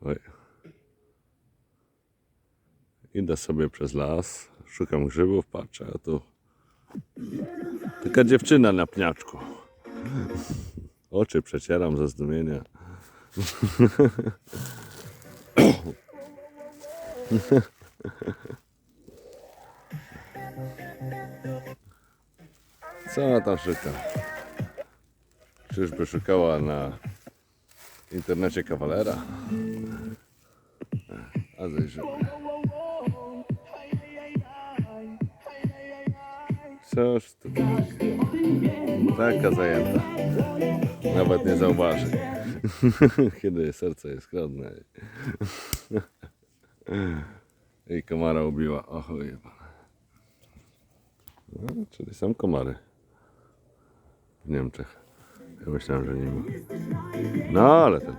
Oj. Idę sobie przez las, szukam grzybów, patrzę, a tu taka dziewczyna na pniaczku. Oczy przecieram ze zdumienia. Co tam szuka? Czyżby szukała na internecie kawalera? A zajrzymy. Cóż to Taka zajęta. Nawet nie zauważy. Kiedy serce jest skrodne. I komara ubiła. O chuje no, Czyli są komary. W Niemczech. Myślałem, że nie ma. No ale ten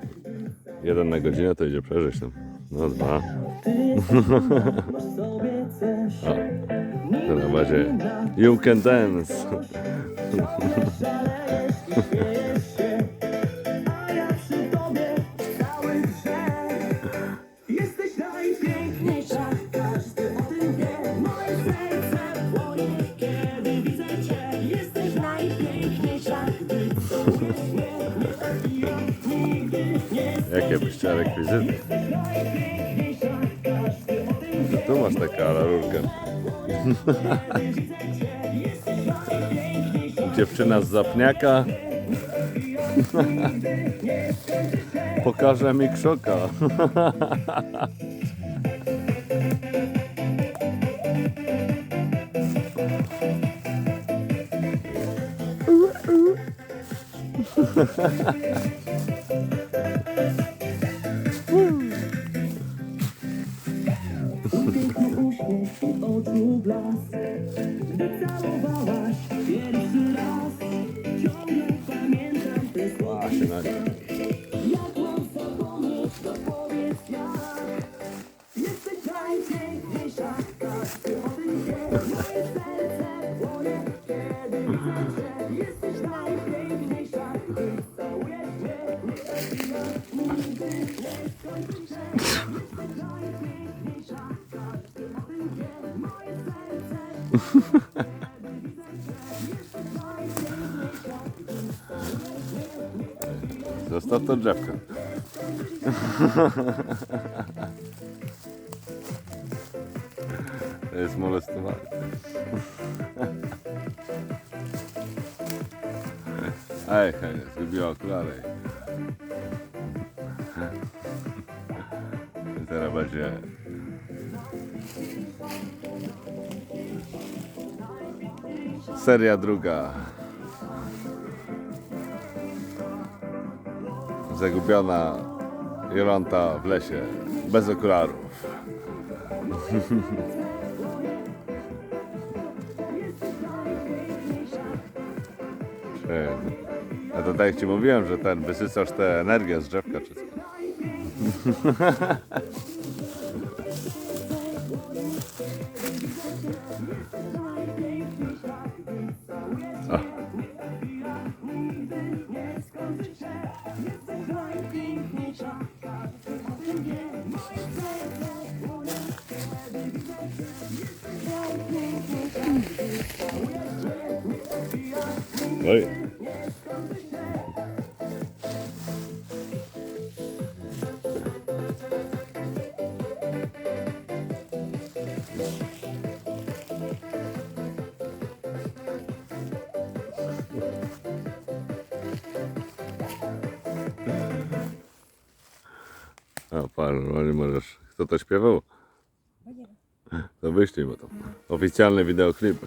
jeden na godzinę to idzie przeżyć tam. No dwa. to na bazie You can dance. Jakie byście rekwizyty? Tu masz taka alarurka. Dziewczyna z zapniaka. Pokaże mi krzoka. całowałaś pierwszy raz Ciągle pamiętam te słowa Zostaw to drzewko. To jest molestowanie. Ej, hej, zgubiła okulary. Będzie seria druga. Zagubiona Jolanta w lesie, bez okularów. A to tak jak ci mówiłem, że ten wysysasz tę energię z drzewka czy co? Oj. A pan, no nie możesz. Kto to śpiewał? To wyślij mu to. Oficjalny wideoklip.